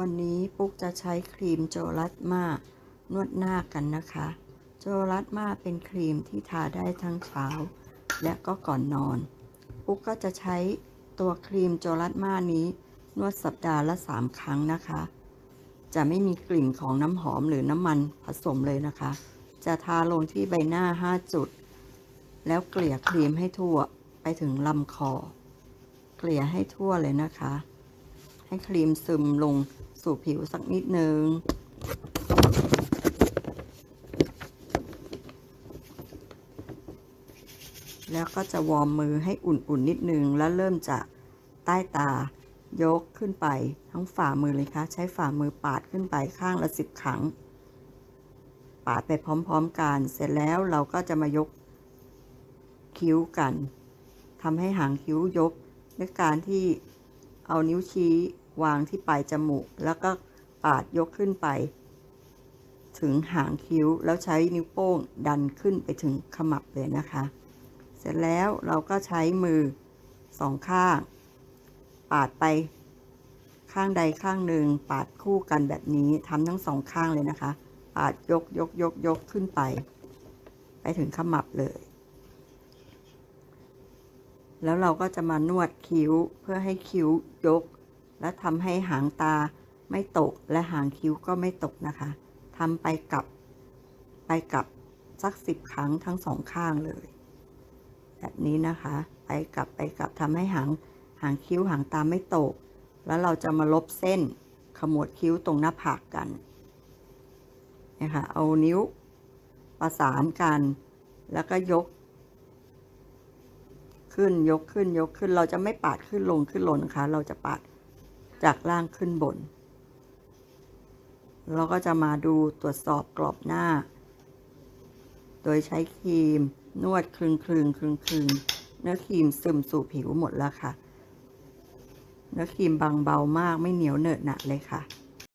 วันนี้ปุ๊กจะใช้ครีมโจลัสมานวดหน้ากันนะคะ โจลัสมาเป็นครีมที่ทาได้ทั้งเช้า และก็ก่อนนอน ปุ๊กก็จะใช้ตัวครีมโจลัสมานี้ นวดสัปดาห์ละ 3 ครั้งนะคะ จะไม่มีกลิ่นของน้ำหอมหรือน้ำมันผสมเลยนะคะ จะทาลงที่ใบหน้า 5 จุด แล้วเกลี่ยครีมให้ทั่วไปถึงลำคอ เกลี่ยให้ทั่วเลยนะคะ ให้ครีมซึมลงสู่ผิวสักนิดนึง แล้วก็จะวอร์มมือให้อุ่นๆนิดนึง แล้วเริ่มจากใต้ตายกขึ้นไปทั้งฝ่ามือเลยค่ะ ใช้ฝ่ามือปาดขึ้นไปข้างละสิบครั้ง ปาดไปพร้อมๆกัน เสร็จแล้วเราก็จะมายกคิ้วกันทำให้หางคิ้วยกด้วยการที่เอานิ้วชี้ วางที่ปลายจมูก แล้วก็ปาดยกขึ้นไป ถึงหางคิ้วแล้วใช้นิ้วโป้งดันขึ้นไปถึงขมับเลยนะคะ เสร็จแล้วเราก็ใช้มือสองข้าง ปาดไปข้างใดข้างหนึ่งปาดคู่กันแบบนี้ทำทั้งสองข้างเลยนะคะ ปาดยกยกยกยกขึ้นไป ไปถึงขมับเลย แล้วเราก็จะมานวดคิ้วเพื่อให้คิ้วยก และทำให้หางตาไม่ตกและหางคิ้วก็ไม่ตกนะคะทำไปกลับไปกลับสักสิบครั้งทั้งสองข้างเลย แบบนี้นะคะ ไปกลับไปกลับทำให้หางหางคิ้วหางตาไม่ตก แล้วเราจะมาลบเส้นขมวดคิ้วตรงหน้าผากกันนะคะเอานิ้วประสานกัน แล้วก็ยก ขึ้นยกขึ้นยกขึ้นเราจะไม่ปาดขึ้นลงขึ้นลงนะคะเราจะปาด จากล่างขึ้นบน เราก็จะมาดูตรวจสอบกรอบหน้า โดยใช้ครีมนวดคลึงคลึงคลึงคลึงเนื้อครีมซึมสู่ผิวหมดแล้วค่ะ เนื้อครีมบางเบามากไม่เหนียวเหนอะหนะเลยค่ะ